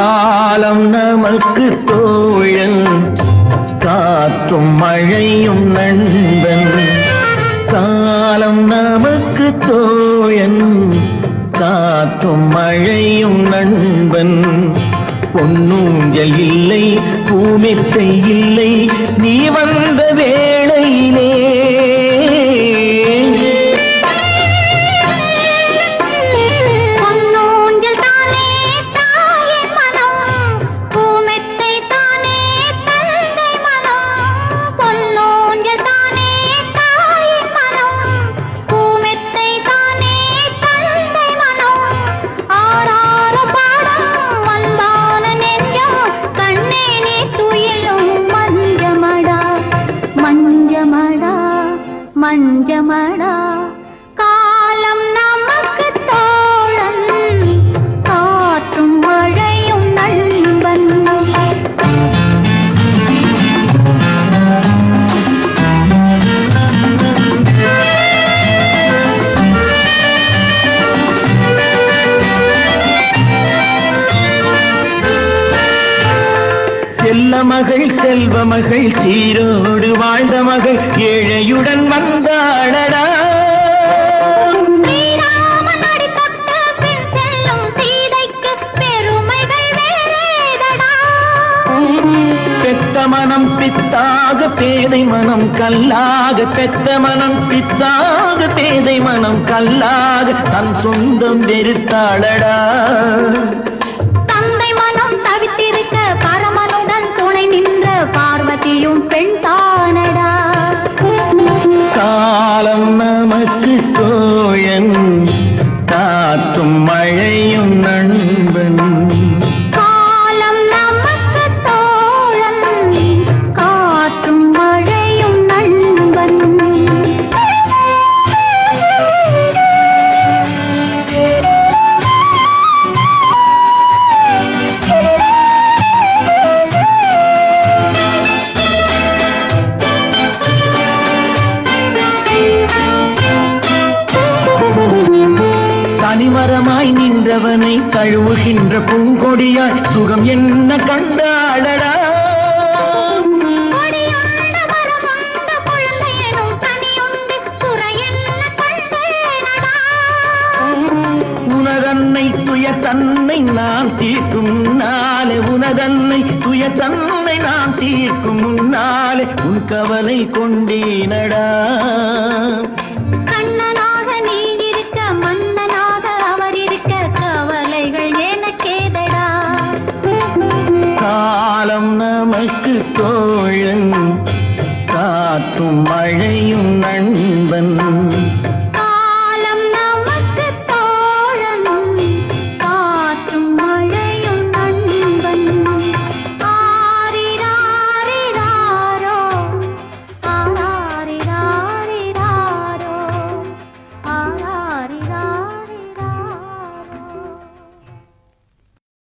காலம் நமக்கு தோழன். காற்றும் மழையும் நண்பன். காலம் நமக்கு தோழன். காற்றும் மழையும் நண்பன். பொன்னூஞ்சல் இல்லை பூமித்தை இல்லை நீ வந்தவே ചമടാ மகள் செல்வ மகள் சீரோடு வாழ்ந்த மகள் ஏழையுடன் வந்தாளடா. பெத்த மனம் பித்தாக பேதை மனம் கல்லாக பெத்த மனம் பித்தாக பேதை மனம் கல்லாக தன் சொந்தம் வெறுத்தாளடா. காற்றும் மழையும் தனிமரமாய் நின்றவனை தழுவுகின்ற பூங்கொடியாய் சுகம் என்ன கண்டேனடா? உனதன்னை துய தன்னை நான் தீர்க்கும் முன்னாலே உனதன்னை துய தன்னை நான் தீர்க்கும் முன்னாலே உன் கவலை கொண்டேனடா. காலம் நமக்கு தோழன். காற்றும் மழையும் நன்றி